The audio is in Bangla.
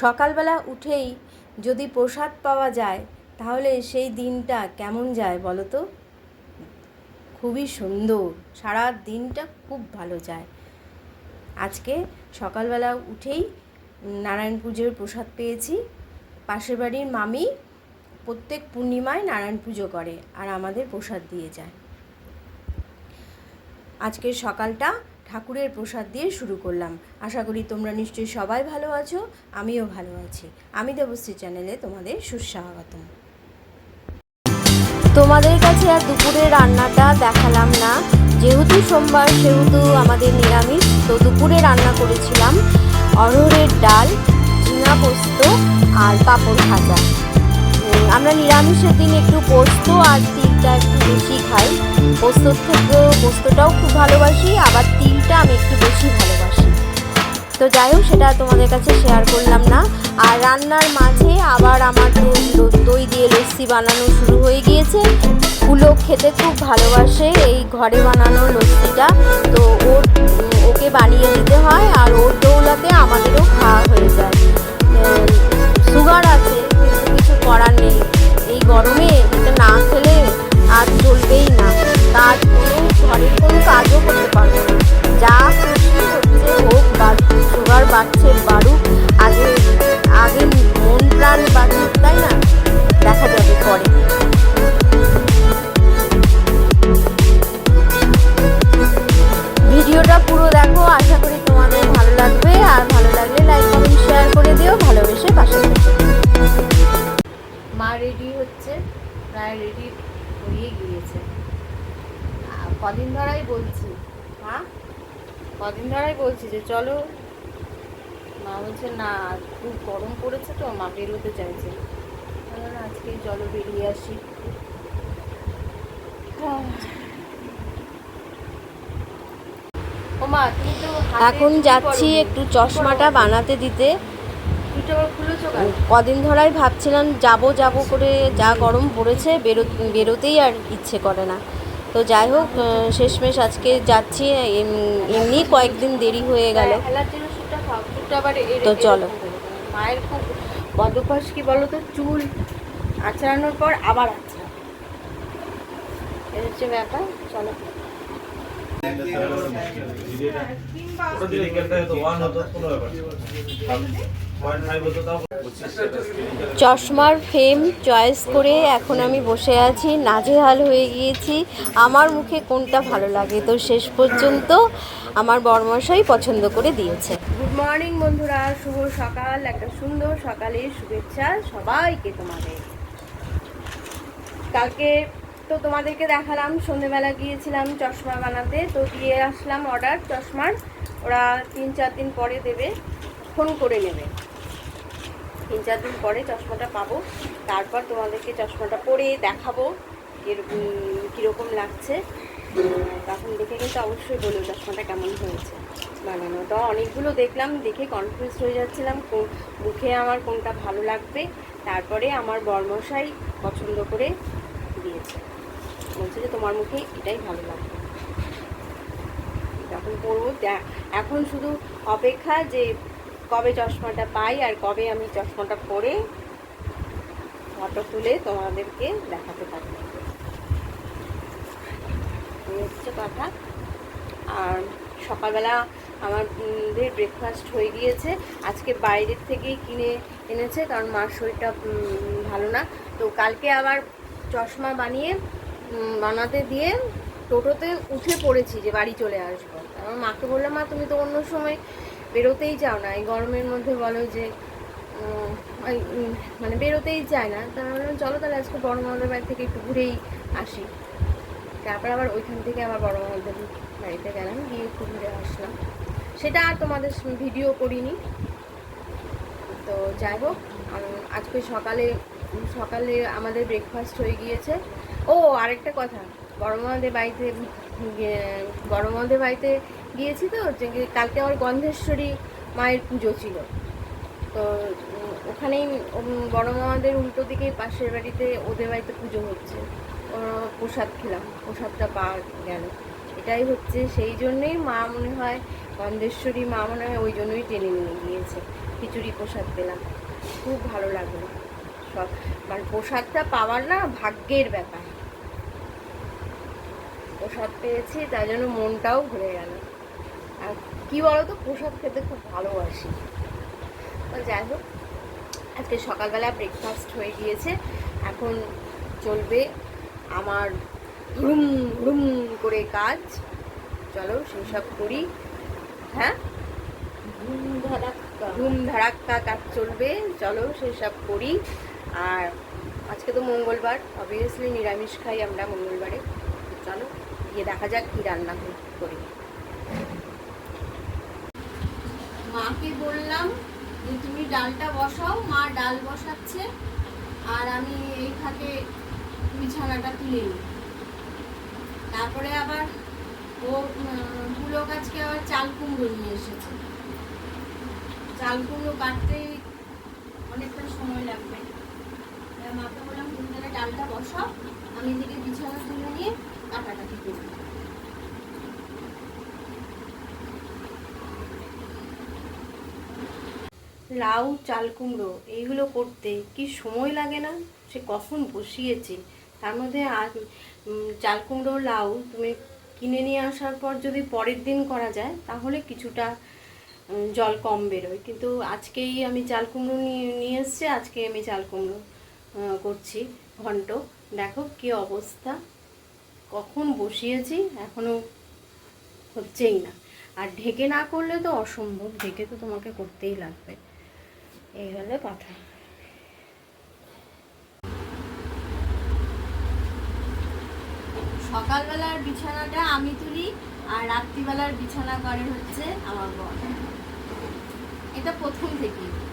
সকালবেলা উঠেই যদি প্রসাদ পাওয়া যায়, তাহলে সেই দিনটা কেমন যায় বলো তো? খুবই সুন্দর। সারা দিনটা খুব ভালো যায়। আজকে সকালবেলা উঠেই নারায়ণ পুজোর প্রসাদ পেয়েছি। পাশের বাড়ির মামি প্রত্যেক পূর্ণিমায় নারায়ণ পুজো করে আর আমাদের প্রসাদ দিয়ে যায়। আজকের সকালটা ঠাকুরের প্রসাদ দিয়ে শুরু করলাম। আশা করি তোমরা নিশ্চয়ই সবাই ভালো আছো, আমিও ভালো আছি। আমি দেবশ্রী চ্যানেলে তোমাদের সুস্বাগতম। তোমাদের কাছে আর দুপুরে রান্নাটা দেখালাম না। যেহেতু সোমবার, সেহেতু আমাদের নিরামিষ, তো দুপুরে রান্না করেছিলাম অরহরের ডাল, ঝিঙা পোস্ত আর পাঁপড় ভাজা। আমরা নিরামিষের দিন একটু পোস্ত আর তিলটা একটু বেশি খাই। পোস্তর থেকেও পোস্তটাও খুব ভালোবাসি, আবার তিলটা আমি একটু বেশি ভালোবাসি। তো যাই হোক, সেটা তোমাদের কাছে শেয়ার করলাম না। আর রান্নার মাঝে আবার আমার দই দিয়ে লস্যি বানানো শুরু হয়ে গিয়েছে। ফুলো খেতে খুব ভালোবাসে এই ঘরে বানানো লস্যিটা। তো ওর ওকে বানিয়ে দিতে হয়, আর ওর দৌলাতে আমাদেরও খাওয়া হয়ে যায়। সুগার আছে কিছু করার নেই। প্রায় রেডি হয়ে গিয়েছে কদিন ধরাই বলছি হ্যাঁ কদিন ধরাই বলছি যে চলো। মা বলছে না খুব গরম পড়েছে তো মা বেরোতে চাইছে আজকে চলো বেরিয়ে আসি। এখন যাচ্ছি একটু চশমাটা বানাতে দিতে চুলটা আবার খুলেছো কেন? কদিন ধরাই ভাবছিলাম যাব যাব করে যা গরম পড়েছে বেরো বেরোতেই আর ইচ্ছে করে না। তো যাই হোক শেষমেশ আজকে যাচ্ছি এমনি কয়েকদিন দেরি হয়ে গেল। তো চলো। মায়ের খুব বদভ্যাস কি বলো তো চুল আঁচড়ানোর পর আবার আঁচড়া এর হচ্ছে ব্যাপার চলো। ওটা চশমার ফ্রেম চয়েস করে এখন আমি বসে আছি, নাজেহাল হয়ে গিয়েছি। আমার মুখে কোনটা ভালো লাগে তো শেষ পর্যন্ত আমার বর্মশাই পছন্দ করে দিয়েছে। গুড মর্নিং বন্ধুরা, শুভ সকাল, একটা সুন্দর সকালের শুভেচ্ছা সবাইকে তোমাদের। কালকে তো তোমাদেরকে দেখালাম, সন্ধেবেলা গিয়েছিলাম চশমা বানাতে, তো দিয়ে আসলাম অর্ডার চশমার। ওরা তিন, চার দিন পরে দেবে, ফোন করে নেবে। তিন চার দিন পরে চশমাটা পাবো। তারপর তোমাদেরকে চশমাটা পরে দেখাবো এর উম, কীরকম লাগছে। তখন দেখে কিন্তু অবশ্যই বলব চশমাটা কেমন হয়েছে। বানানো। তো অনেকগুলো দেখলাম দেখে কনফিউজ হয়ে যাচ্ছিলাম মুখে আমার কোনটা ভালো লাগবে। তারপরে আমার বর্মশাই পছন্দ করে দিয়েছে। বলছে যে তোমার মুখে এটাই ভালো লাগবে। যখন পরবো এখন শুধু অপেক্ষা যে কবে চশমাটা পাই আর কবে আমি চশমাটা পরে ফটো তুলে তোমাদেরকে দেখাতে পারব হচ্ছে কথা। আর সকালবেলা আমাদের ব্রেকফাস্ট হয়ে গিয়েছে। আজকে বাইরের থেকেই কিনে এনেছে কারণ মার শরীরটা ভালো না। তো কালকে আবার চশমা বানিয়ে বানাতে দিয়ে টোটোতে উঠে পড়েছি যে বাড়ি চলে আসব। আমার মাকে বললাম, মা, তুমি তো অন্য সময় বেরোতেই চাও না, এই গরমের মধ্যে বলো যে মানে বেরোতেই চায় না। তা বললাম, চলো তাহলে আজকে বড় মামাদের বাড়ি থেকে একটু ঘুরেই আসি। তারপর আবার ওইখান থেকে আবার বড় মামাদের বাড়িতে গেলাম, গিয়ে একটু ঘুরে আসলাম। সেটা আর তোমাদের ভিডিও করিনি। তো যাই হোক আজকে সকালে সকালে আমাদের ব্রেকফাস্ট হয়ে গিয়েছে। ও, আরেকটা কথা, বড় মামাদের বাড়িতে বড় মামাদের বাড়িতে গিয়েছি তো কালকে আমার গন্ধেশ্বরী মায়ের পুজো ছিল। তো ওখানেই বড় মামাদের উল্টো দিকে পাশের বাড়িতে ওদের বাড়িতে পুজো হচ্ছে। প্রসাদ খেলাম, প্রসাদটা পাওয়া গেল। এটাই হচ্ছে, সেই জন্যেই মা মনে হয়, গন্ধেশ্বরী মা মনে হয় ওই জন্যই টেনে নিয়ে গিয়েছে। খিচুড়ি প্রসাদ পেলাম। খুব ভালো লাগল। সব মানে প্রসাদটা পাওয়ার না ভাগ্যের ব্যাপার। প্রসাদ পেয়েছি, তাই জন্য মনটাও ভরে গেল। আর কি বলতো প্রসাদ খেতে খুব ভালোবাসি। তো যাই হোক আজকে সকালবেলা ব্রেকফাস্ট হয়ে গিয়েছে। এখন চলবে আমার রুম রুম করে কাজ। চলো সেই সব করি। হ্যাঁ? ধুম ধারাক্কা। ধুম ধারাক্কা কাজ চলবে। চলো সেই সব করি। আর আজকে তো মঙ্গলবার অবভিয়াসলি নিরামিষ খাই আমরা মঙ্গলবারে। চলো গিয়ে দেখা যাক কী রান্না করি। মাকে বললাম যে, তুমি ডালটা বসাও, মা ডাল বসাচ্ছে আর আমি এই ফাঁকে বিছানাটা তুলে নিই। তারপরে আবার ও পুলো গাছকে আবার চাল কুমড়ো নিয়ে এসেছে। চাল কুমড়ো কাটতে অনেকটা সময় লাগবে। মাকে বললাম, তুমি তাহলে ডালটা বসাও, আমি এদিকে বিছানা তুলে নিয়ে কাটাকাটি করি লাউ, চাল কুমড়ো, এইগুলো করতে কি সময় লাগে না? সে কখন বসিয়েছি? তার মধ্যে আর চাল কুমড়ো, লাউ তুমি কিনে নিয়ে আসার পর যদি পরের দিন করা যায়, তাহলে কিছুটা জল কম বেরোয়। কিন্তু আজকেই আমি চাল কুমড়ো নিয়ে এসছি, আজকে আমি চাল কুমড়ো করছি ঘন্ট। দেখো কি অবস্থা। কখন বসিয়েছি এখনও হচ্ছেই না। আর ঢেকে না করলে তো অসম্ভব, ঢেকে তো তোমাকে করতেই লাগবে। এই হলো কথা। সকালবেলার বিছানাটা আমি তুলি আর রাত্রিবেলার বিছানা করে হচ্ছে আমার বর। এটা প্রথম থেকেই।